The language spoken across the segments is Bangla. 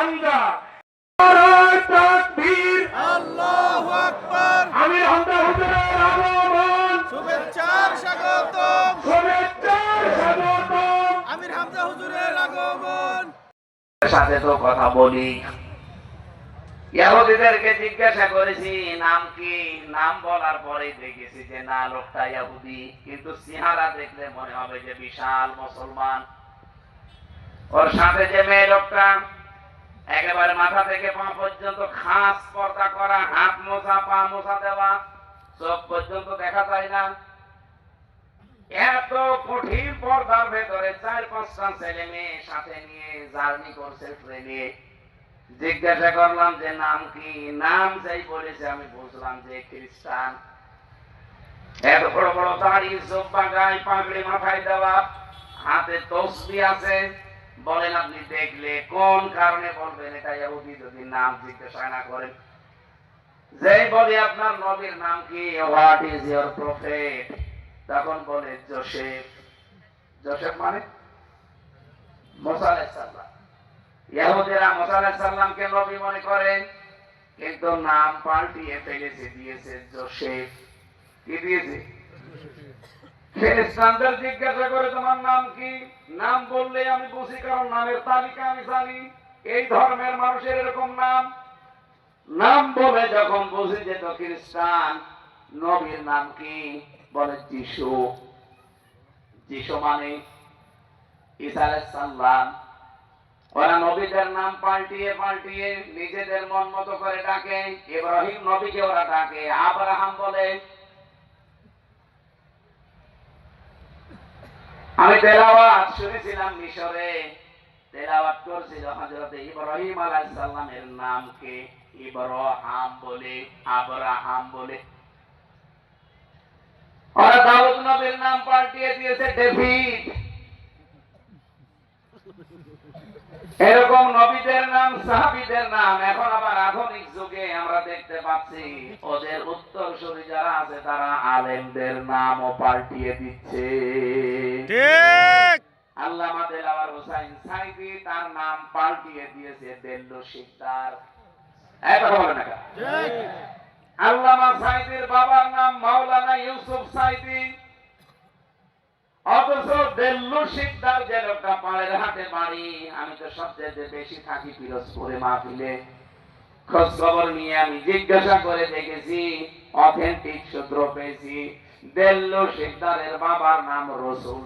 হামজা নারায়ে তাকবীর। আল্লাহু আকবার। আমির হামজা হুজুরের আগমন। শুভেচ্ছার স্বাগতম শুভেচ্ছার স্বাগতম আমির হামজা হুজুরের আগমন। সাথে তো কথা বলি। ইহুদিদেরকে জিজ্ঞাসা করেছি নাম কি? নাম বলার পরেই দেখেছি যে না লোকটা ইহুদি কিন্তু সিহারা দেখলে মনে হবে যে বিশাল মুসলমান। ওর সাথে যে মেয়ে লোকটা একেবারে মাথা থেকে পা পর্যন্ত খাস পর্দা করা, হাত মোছা, পা মোছা দেওয়া, চোখ পর্যন্ত দেখা যায় না। এত কঠিন পর্দার ভেতরে চার পাঁচটা ছেলে মেয়ে সাথে নিয়ে জার্নি করছে ট্রেনে জিজ্ঞাসা করলাম যে, নাম কি? নাম যাই বলেছে, আমি বুঝলাম যে খ্রিস্টান। এত বড় বড় দাড়ি, জব্বা গায়ে, পাগড়ি মাথায় দেওয়া, হাতে তসবি আছে। বলেন আপনি দেখলে কোন কারণে বলবেন? এটা ইহুদি যদি নাম জিজ্ঞাসা না করেন। যেই বলে আপনার নবীর নাম কি? হোয়াট ইজ ইয়োর প্রফেট তখন বলে জোসেফ। জোসেফ মানে মোসা আলাইসাল্লাম ইহুদিরা মোসা নবী মনে করে কিন্তু নাম পাল্টিয়ে ফেলেছে, দিয়েছে জোসেফ। কি দিয়েছে? খ্রিস্টানদের জিজ্ঞাসা করে, তোমার নাম কি? নাম বললে আমি বুঝি, কারণ নামের তালিকা আমি জানি। এই ধর্মের মানুষের এরকম নাম। নাম বলে যখন বুঝি যে তো খ্রিস্টান, নবীর নাম কি? বলে যিশু। যিশু মানে নবীদের নাম পাল্টিয়ে পাল্টিয়ে নিজেদের মন মতো করে ডাকে। ইব্রাহিম নবীকে ওরা ডাকে। আব্রাহাম বলে আমি তেলাওয়াত শুনেছিলাম মিশরে। তেলাওয়াত করছিল হযরত ইব্রাহিম আলাইহিস সালামের নামকে ইব্রাহাম বলে, আব্রাহাম বলে। ওরা দাউদ নবীর নাম পাল্টিয়ে দিয়েছে ডেভিড। এরকম নবীদের নাম সাহাবীদের নাম এখন আবার আধুনিক যুগে আমরা দেখতে পাচ্ছি ওদের উত্তরসূরি যারা আছে তারা আলেমদের নামও পাল্টিয়ে দিচ্ছে। আল্লামা দেলাওয়ার হোসাইন সাইদি তার নাম পাল্টিয়ে দিয়েছে দেল্লো শিকদার। এই কথা বলে না আল্লামা সাইদির বাবার নাম মাওলানা ইউসুফ সাইদি অথচ দেল্লু শিকদার যে লোকটা পাড়ের হাতে বাড়ি আমি তো সবচেয়ে বেশি থাকি পিরোজপুরে খোঁজ খবর নিয়ে আমি জিজ্ঞাসা করে দেখেছি, অথেন্টিক সূত্র পেয়েছি দেল্লু বাবার নাম রসুল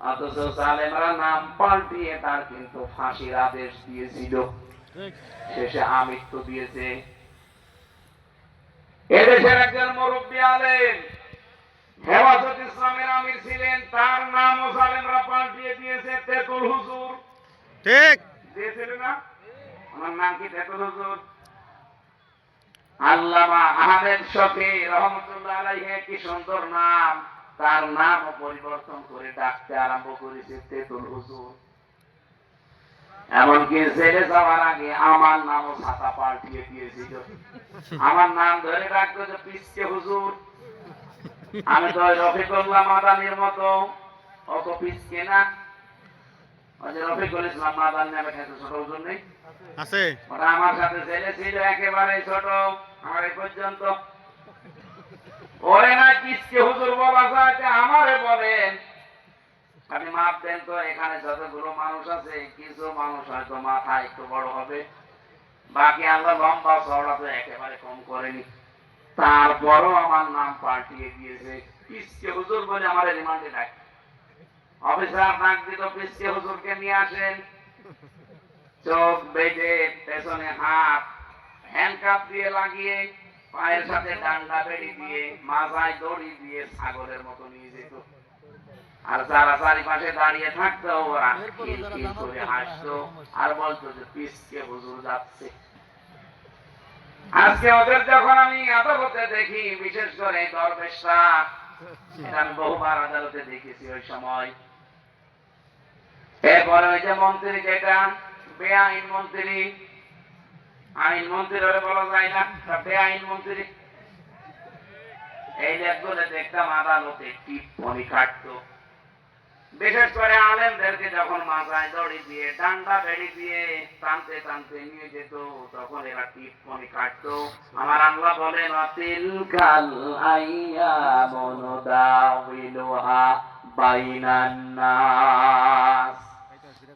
অথচ সালেমরা নাম পাল্টিয়ে তার কিন্তু ফাঁসির আদেশ দিয়েছিল। শেষে আমৃত্যু দিয়েছে। এদেশের একজন মুরব্বী আলেম হেফাজত ইসলামের আমির ছিলেন তার নামও সালেমরা পাল্টিয়ে দিয়েছে তেতুল হুজুর। ঠিক। দিয়েছিল না? আমার নাম কি তেতুল হুজুর? আল্লামা আহমেদ শফি রহমতুল্লাহ আলাইহি কি সুন্দর নাম। তার নাম পরিবর্তন করে ডাকতে আরম্ভ করেছে তেতুল হুজুর। এমনকি ছেড়ে যাওয়ার আগে আমার নামও ছাতা পাল্টিয়ে দিয়েছিল। আমার নাম ধরে রাখতো যে পিসকে হুজুর। আমি তো রফিকুল্লাহ মাদানির মতো অত পিসকে না। রফিকুল ইসলাম মাদান নামে খেতে ছোট হুজুর নেই আছে? ওরা আমার সাথে ছেলে ছিল একেবারে ছোট আমার পর্যন্ত। ওরে না হুজুর বলা যায় আমারে বলেন। আপনি মাপ দেন তো এখানে যতগুলো মানুষ আছে কিছু মানুষ হয়তো মাথা একটু বড় হবে। বাকি আমরা লম্বা চওড়া তো একেবারে কম করেনি। তারপরও আমার নাম পাল্টিয়ে দিয়েছে। কিসকে হুজুর বলে আমার রিমান্ডে ডাকে অফিসার ডাক দিল, পিসকে হুজুরকে নিয়ে আসেন। চোখ বেঁধে পেছনে হাত হ্যান্ডকাপ দিয়ে লাগিয়ে পায়ের সাথে ডান্ডা বেড়ি দিয়ে মাথায় দড়ি দিয়ে ছাগলের মতো নিয়ে যেত। আর যারা চারিপাশে দাঁড়িয়ে থাকতো, ওরা হাসতো আর বলতো যে, পিসকে হুজুর যাচ্ছে। আজকে ওদের যখন আমি আদালতে দেখি, বিশেষ করে দরবেশরা বহুবার আদালতে দেখেছি ওই সময়। এরপরে ওই যে মন্ত্রী যেটা, বেআইন মন্ত্রী, আইন মন্ত্রী হলে বলা যায় না বেআইন মন্ত্রী। এই লেখগুলো দেখতাম আদালতে টিপ্পনি কাটতো বিশেষ করে আলেমদেরকে যখন মাথায় দড়ি দিয়ে, ডান্ডা বেড়ি দিয়ে টানতে টানতে নিয়ে যেত, তখন এরা টিপনি কাটতো। আমার আল্লাহ অতিল কাল আইয়া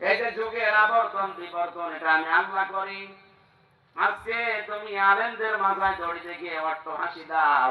এই যে আবর্তন বিবর্তন, এটা আমি আল্লাহ করি। আজকে তুমি আলেমদের মাথায় দড়িতে গিয়ে অট্ট হাসি দাও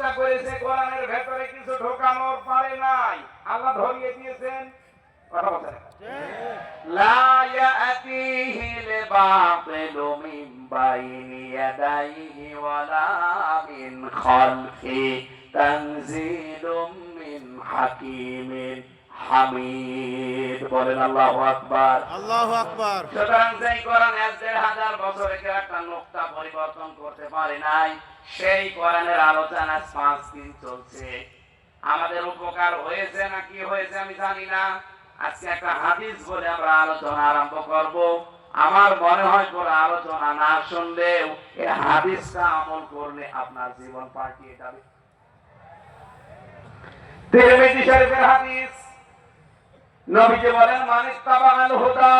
চেষ্টা করেছে কোরআনের ভেতরে কিছু ঢোকানোর পারে নাই। আল্লাহ ধরিয়ে দিয়েছেন। কথা হামিদ বলেন আল্লাহ আকবার। আল্লাহ আকবার। সুতরাং যেই কোরআন হাজার বছরে একটা পরিবর্তন করতে পারে নাই সেই কোরআনের আলোচনা পাঁচ দিন চলছে। আমাদের উপকার হয়েছে না কি হয়েছে আমি জানি না। আজকে একটা হাদিস বলে আমরা আলোচনা আরম্ভ করব। আমার মনে হয় পুরো আলোচনা না শুনলেও হাদিসটা আমল করলে আপনার জীবন পাঠিয়ে যাবে। তিরমিজি শরীফের হাদিস। নবীজি বলেন, মানিক তাবাল হুদা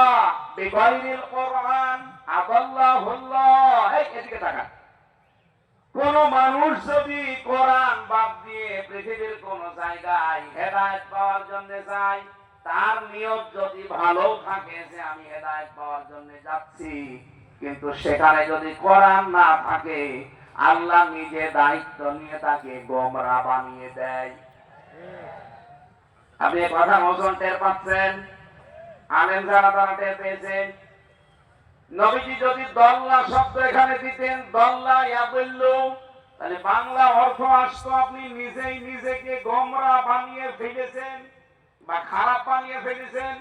বিগাইরিল কোরআন, আদাল্লাহুল্লাহ। এই, এদিকে তাকান। কোন মানুষ যদি কোরআন বাদ দিয়ে পৃথিবীর কোন জায়গায় হেদায়েত পাওয়ার জন্য যায়, তার নিয়ত যদি ভালো থাকে যে আমি হেদায়েত পাওয়ার জন্য যাচ্ছি, কিন্তু সেখানে যদি কোরআন না থাকে, আল্লাহ নিজে দায়িত্ব নিয়ে তাকে গোমরা বানিয়ে দেয়। আপনি এই কথা মোজন টের পাচ্ছেন? আলেম যারা তারা টের পেয়েছেন। নবীজি যদি দল্লা শব্দ এখানে দিতেন, দল্লা ইয়াবুল্লু তাহলে বাংলা অর্থ আসতো আপনি নিজেই নিজেকে গোমরা বানিয়ে ফেলেছেন বা খারাপ বানিয়ে ফেলেছেন।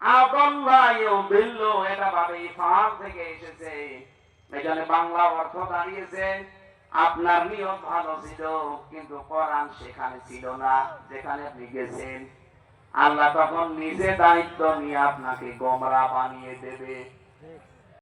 আদল্লা ইয়াবুল্লু এটা ভাবে ইফাল থেকে এসেছে। এখানে বাংলা অর্থ দাঁড়িয়েছে। আপনার নিয়ম ভালো ছিল, কিন্তু কোরআন সেখানে ছিল না, যেখানে আপনি গেছেন। আল্লাহ তখন নিজে দায়িত্ব নিয়ে আপনাকে গোমরা বানিয়ে দেবে।